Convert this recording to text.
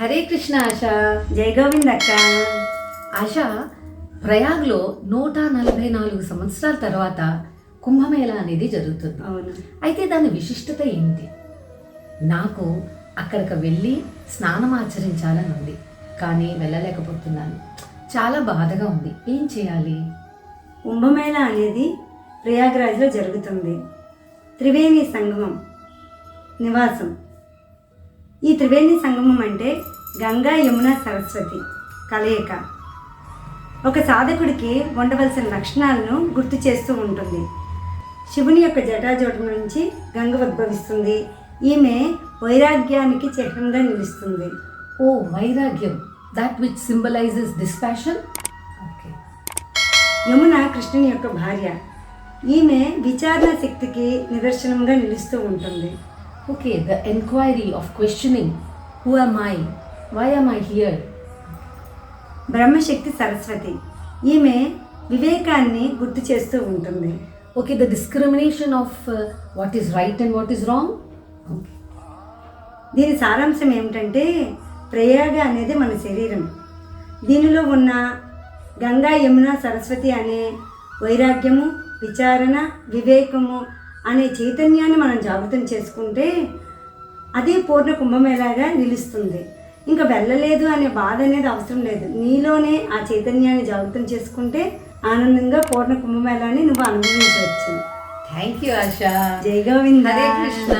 హరే కృష్ణ ఆశ. జై గోవింద్ అక్క ఆశ ప్రయాగ్లో నూట నలభై నాలుగు సంవత్సరాల తర్వాత కుంభమేళా అనేది జరుగుతుంది. అవును. అయితే దాని విశిష్టత ఏంటి నాకు అక్కడికి వెళ్ళి స్నానం ఆచరించాలని ఉంది. కానీ వెళ్ళలేకపోతున్నాను. చాలా బాధగా ఉంది. ఏం చేయాలి? కుంభమేళ అనేది ప్రయాగ్రాజ్లో జరుగుతుంది. త్రివేణి సంగమం నివాసం. ఈ త్రివేణి సంగమం అంటే గంగా యమున సరస్వతి కలయిక. ఒక సాధకుడికి ఉండవలసిన లక్షణాలను గుర్తు చేస్తూ ఉంటుంది. శివుని యొక్క జటాజోటం నుంచి గంగ ఉద్భవిస్తుంది. ఈమె వైరాగ్యానికి చిహ్నంగా నిలుస్తుంది. ఓ వైరాగ్యం. That which symbolises this passion okay. Yamuna కృష్ణుని యొక్క భార్య. ఈమె విచారణ శక్తికి నిదర్శనంగా నిలుస్తూ ఉంటుంది. Okay the enquiry of questioning who am I why am I here Brahmashakti Saraswati. ఈమె వివేకాన్ని గుర్తు చేస్తూ ఉంటుంది. Okay the discrimination of what is right and what is wrong దీని సారాంశం ఏమిటంటే ప్రయాగ అనేది మన శరీరం. దీనిలో ఉన్న గంగా యమున సరస్వతి అనే వైరాగ్యము విచారణ వివేకము అనే చైతన్యాన్ని మనం జాగృతం చేసుకుంటే అదే పూర్ణ కుంభమేళాగా నిలుస్తుంది. ఇంకా వెళ్ళలేదు అనే బాధ అనేది అవసరం లేదు. నీలోనే ఆ చైతన్యాన్ని జాగృతం చేసుకుంటే ఆనందంగా పూర్ణ కుంభమేళాని నువ్వు అనుభవించవచ్చు. థ్యాంక్ యూ ఆశ జై గోవింద. హరే కృష్ణ